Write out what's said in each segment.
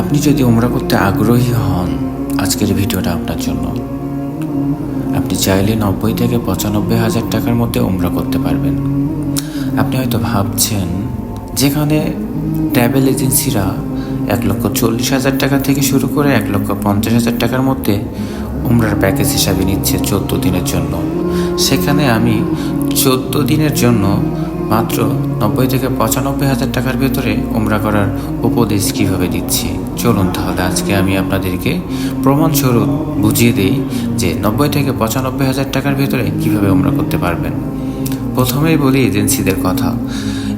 আপনি যদি উমরা করতে আগ্রহী হন, আজকের ভিডিওটা আপনার জন্য। আপনি চাইলে নব্বই থেকে পঁচানব্বই হাজার টাকার মধ্যে উমরা করতে পারবেন। আপনি হয়তো ভাবছেন, যেখানে ট্রাভেল এজেন্সিরা এক লক্ষ চল্লিশ হাজার টাকা থেকে শুরু করে এক লক্ষ পঞ্চাশ হাজার টাকার মধ্যে উমরার প্যাকেজ হিসাবে নিচ্ছে চোদ্দ দিনের জন্য। সেখানে আমি চোদ্দ দিনের জন্য মাত্র নব্বই থেকে পঁচানব্বই হাজার টাকার ভেতরে উমরা করার উপদেশ কীভাবে দিচ্ছি? চলুন তাহলে আজকে আমি আপনাদেরকে প্রমাণস্বরূপ বুঝিয়ে দিই যে নব্বই থেকে পঁচানব্বই হাজার টাকার ভেতরে কীভাবে উমরা করতে পারবেন। প্রথমেই বলি এজেন্সিদের কথা।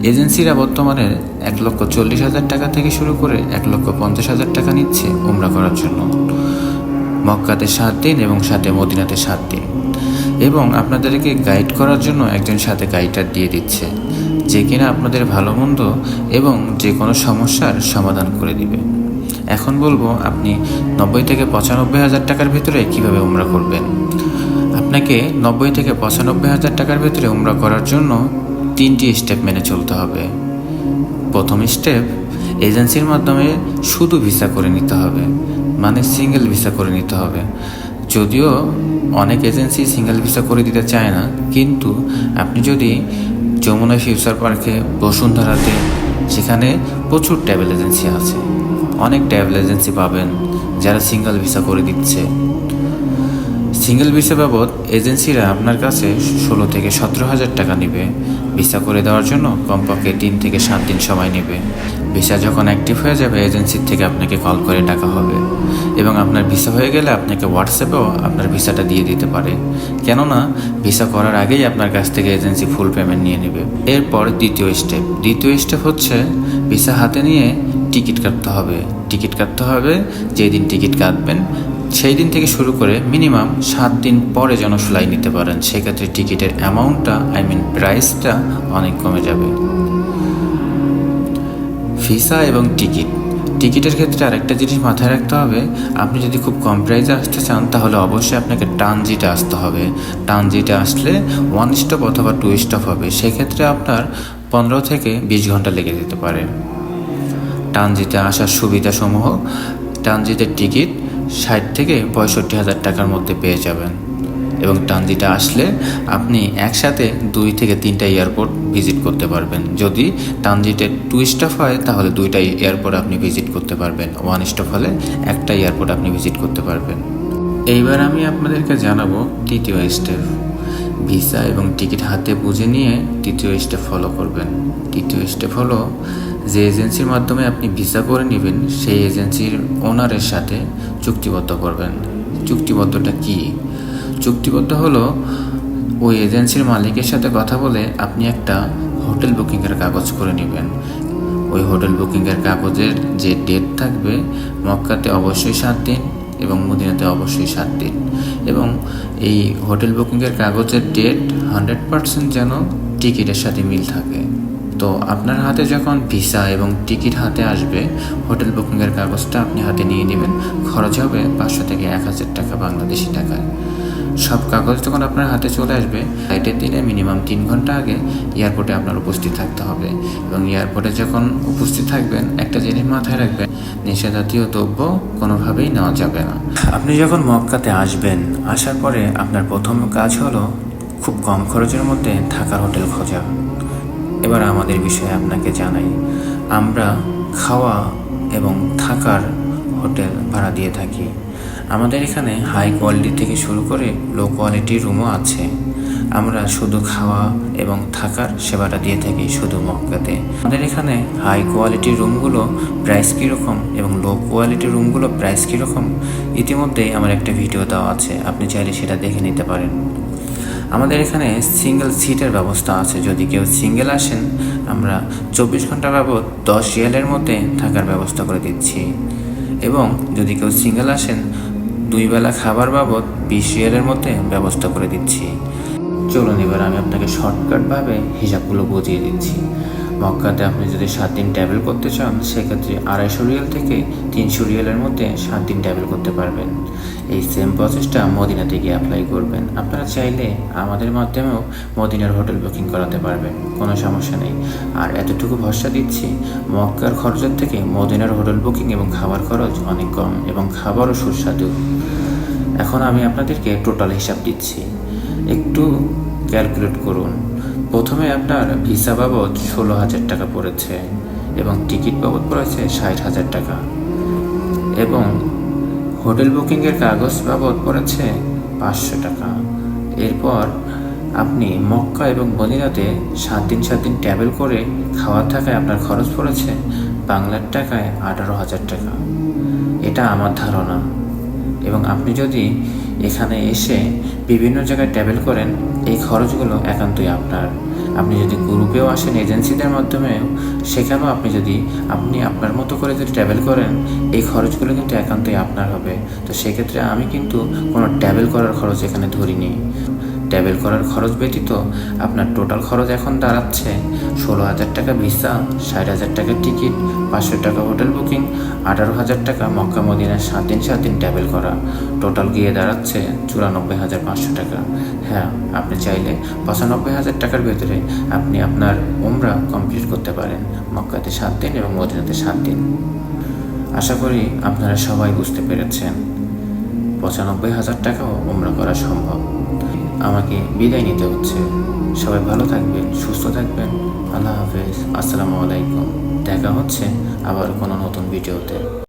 এজেন্সিরা বর্তমানে এক লক্ষ চল্লিশ হাজার টাকা থেকে শুরু করে এক লক্ষ পঞ্চাশ হাজার টাকা নিচ্ছে উমরা করার জন্য। মক্কাতে সাত দিন এবং সাথে মদিনাতে সাত দিন। এবং আপনাদেরকে গাইড করার জন্য একজন সাথে গাইডার দিয়ে দিচ্ছে। যে কিনা আপনাদের ভালো মন্দ এবং যে কোনো সমস্যার সমাধান করে দিবে। এখন বলব, আপনি নব্বই থেকে পঁচানব্বই হাজার টাকার ভিতরে কীভাবে উমরা করবেন? আপনাকে নব্বই থেকে পঁচানব্বই হাজার টাকার ভিতরে উমরা করার জন্য তিনটি স্টেপ মেনে চলতে হবে। প্রথম স্টেপ, এজেন্সির মাধ্যমে শুধু ভিসা করে নিতে হবে মানে সিঙ্গেল ভিসা করে নিতে হবে। যদিও অনেক এজেন্সি সিঙ্গেল ভিসা করে দিতে চায় না, কিন্তু আপনি যদি যমুনা ফিউচার পার্কে বসুন্ধরাতে সেখানে প্রচুর ট্রাভেল এজেন্সি আছে। অনেক ট্রাভেল এজেন্সি পাবেন যারা সিঙ্গেল ভিসা করে দিচ্ছে। সিঙ্গেল ভিসা বাবদ এজেন্সিরা আপনার কাছে ষোলো থেকে সতেরো হাজার টাকা নেবে। ভিসা করে দেওয়ার জন্য কমপক্ষে তিন থেকে সাত দিন সময় নেবে। ভিসা যখন অ্যাক্টিভ হয়ে যাবে এজেন্সির থেকে আপনাকে কল করে টাকা হবে। এবং আপনার ভিসা হয়ে গেলে আপনাকে হোয়াটসঅ্যাপেও আপনার ভিসাটা দিয়ে দিতে পারে। কেননা, ভিসা করার আগেই আপনার কাছ থেকে এজেন্সি ফুল পেমেন্ট নিয়ে নেবে। এরপর দ্বিতীয় স্টেপ দ্বিতীয় স্টেপ হচ্ছে ভিসা হাতে নিয়ে টিকিট কাটতে হবে। টিকিট কাটতে হবে যেই দিন টিকিট কাটবেন সেই দিন থেকে শুরু করে মিনিমাম সাত দিন পরে যেন ফ্লাই নিতে পারেন। সেক্ষেত্রে টিকিটের অ্যামাউন্টটা আই মিন প্রাইসটা অনেক কমে যাবে। ভিসা এবং টিকিট। টিকিটের ক্ষেত্রে আরেকটা জিনিস মাথায় রাখতে হবে, আপনি যদি খুব কম প্রাইসে আসতে চান, তাহলে অবশ্যই আপনাকে ট্রানজিটে আসতে হবে। ট্রানজিটে আসলে ওয়ান স্টপ অথবা টু স্টপ হবে। সেক্ষেত্রে আপনার পনেরো থেকে বিশ ঘণ্টা লেগে যেতে পারে। ট্রানজিটে আসার সুবিধাসমূহ, ট্রানজিটের টিকিট ষাট থেকে পঁয়ষট্টি হাজার টাকার মধ্যে পেয়ে যাবেন। এবং ট্রানজিটে আসলে আপনি একসাথে দুই থেকে তিনটা এয়ারপোর্ট ভিজিট করতে পারবেন। যদি ট্রানজিটে টু স্টপ হয়, তাহলে দুইটা এয়ারপোর্ট আপনি ভিজিট করতে পারবেন। ওয়ান স্টপ হলে একটা এয়ারপোর্ট আপনি ভিজিট করতে পারবেন। এইবার আমি আপনাদেরকে জানাব তৃতীয় স্টেপ ভিসা এবং টিকিট হাতে বুঝে নিয়ে তৃতীয় স্টেপ ফলো করবেন। তৃতীয় স্টেপ হলো যে এজেন্সির মাধ্যমে আপনি ভিসা করে নেবেন, সেই এজেন্সির ওনারের সাথে চুক্তিবদ্ধ করবেন। চুক্তিবদ্ধটা কী? চুক্তিবদ্ধ হলো, ওই এজেন্সির মালিকের সাথে কথা বলে আপনি একটা হোটেল বুকিংয়ের কাগজ করে নেবেন। ওই হোটেল বুকিংয়ের কাগজের যে ডেট থাকবে, মক্কাতে অবশ্যই সাত দিন এবং মদিনাতে অবশ্যই সাত দিন। এবং এই হোটেল বুকিংয়ের কাগজের ডেট হান্ড্রেড পারসেন্ট যেন টিকিটের সাথে মিল থাকে। তো আপনার হাতে যখন ভিসা এবং টিকিট হাতে আসবে, হোটেল বুকিংয়ের কাগজটা আপনি হাতে নিয়ে নেবেন। খরচ হবে পাঁচশো থেকে এক হাজার টাকা বাংলাদেশি টাকায়। সব কাগজ যখন আপনার হাতে চলে আসবে ফ্লাইটের দিনে মিনিমাম তিন ঘণ্টা আগে এয়ারপোর্টে আপনার উপস্থিত থাকতে হবে। এবং এয়ারপোর্টে যখন উপস্থিত থাকবেন, একটা জিনিস মাথায় রাখবেন নেশা জাতীয় দ্রব্য কোনোভাবেই নেওয়া যাবে না। আপনি যখন মক্কাতে আসবেন, আসার পরে আপনার প্রথম কাজ হলো খুব কম খরচের মধ্যে থাকার হোটেল খোঁজা। এবার আমাদের বিষয়ে আপনাকে জানাই, আমরা খাওয়া এবং থাকার হোটেল ভাড়া দিয়ে থাকি। আমাদের এখানে হাই কোয়ালিটি থেকে শুরু করে লো কোয়ালিটির রুমও আছে। আমরা শুধু খাওয়া এবং থাকার সেবাটা দিয়ে থাকি শুধু মক্কাতে। আমাদের এখানে হাই কোয়ালিটির রুমগুলো প্রাইস কীরকম এবং লো কোয়ালিটির রুমগুলো প্রাইস কীরকম, ইতিমধ্যেই আমার একটা ভিডিও দেওয়া আছে। আপনি চাইলে সেটা দেখে নিতে পারেন। আমাদের এখানে সিঙ্গেল সিটের ব্যবস্থা আছে। যদি কেউ সিঙ্গেল আসেন, আমরা চব্বিশ ঘণ্টা বাবদ দশ রিয়ালের মধ্যে থাকার ব্যবস্থা করে দিচ্ছি। এবং যদি কেউ সিঙ্গেল আসেন দুই বেলা খাবার বাবদ বিশ রিয়ালের মধ্যে ব্যবস্থা করে দিচ্ছি। চলুন এবার আমি আপনাকে শর্টকাটভাবে হিসাবগুলো বুঝিয়ে দিচ্ছি। মক্কাতে আপনি যদি সাত দিন ট্রাভেল করতে চান, সেক্ষেত্রে আড়াইশো রিয়াল থেকে তিনশো রিয়ালের মধ্যে সাত দিন ট্রাভেল করতে পারবেন। এই সেম প্রসেসটা মদিনাতে গিয়ে অ্যাপ্লাই করবেন। আপনারা চাইলে আমাদের মাধ্যমেও মদিনার হোটেল বুকিং করাতে পারবেন, কোনো সমস্যা নেই। আর এতটুকু ভরসা দিচ্ছি, মক্কার খরচের থেকে মদিনার হোটেল বুকিং এবং খাবার খরচ অনেক কম এবং খাবারও সুস্বাদু। এখন আমি আপনাদেরকে টোটাল হিসাব দিচ্ছি। একটু ক্যালকুলেট করুন। প্রথমে আপনার ভিসা বাবদ ষোলো হাজার টাকা পড়েছে এবং টিকিট বাবদ পড়েছে ষাট হাজার টাকা। এবং হোটেল বুকিংয়ের কাগজ বাবদ পড়েছে পাঁচশো টাকা। এরপর আপনি মক্কা এবং মদিনাতে সাত দিন সাত দিন ট্রাভেল করে খাওয়ার থাকায় আপনার খরচ পড়েছে বাংলার টাকায় আঠারো হাজার টাকা। এটা আমার ধারণা। এবং আপনি যদি এখানে এসে বিভিন্ন জায়গায় ট্রাভেল করেন, এই খরচগুলো একান্তই আপনার। আপনি যদি গ্রুপেও আসেন এজেন্সিদের মাধ্যমেও, সেখানেও আপনি যদি আপনি আপনার মতো করে যদি ট্রাভেল করেন, এই খরচগুলো কিন্তু একান্তই আপনার হবে। তো সেক্ষেত্রে আমি কিন্তু কোনো ট্রাভেল করার খরচ এখানে ধরিনি। ট্রাভেল করার খরচ ব্যতীত আপনার টোটাল খরচ এখন দাঁড়াচ্ছে ষোলো হাজার টাকা ভিসা, ষাট হাজার টাকা টিকিট, পাঁচশো টাকা হোটেল বুকিং, আঠারো হাজার টাকা মক্কা মদিনার সাত দিন সাত দিন ট্রাভেল করা। টোটাল গিয়ে দাঁড়াচ্ছে চুরানব্বই হাজার পাঁচশো টাকা। হ্যাঁ আপনি চাইলে পঁচানব্বই হাজার টাকার ভেতরে আপনি আপনার উমরা কমপ্লিট করতে পারেন। মক্কাতে সাত দিন এবং মদিনাতে সাত দিন। আশা করি আপনারা সবাই বুঝতে পেরেছেন। পঁচানব্বই হাজার টাকাও উমরা করা সম্ভব। আমাকে বিদায় নিতে হচ্ছে। সবাই ভালো থাকবেন, সুস্থ থাকবেন। আল্লাহ হাফেজ। আসসালামু আলাইকুম। দেখা হচ্ছে আবার কোনো নতুন ভিডিওতে।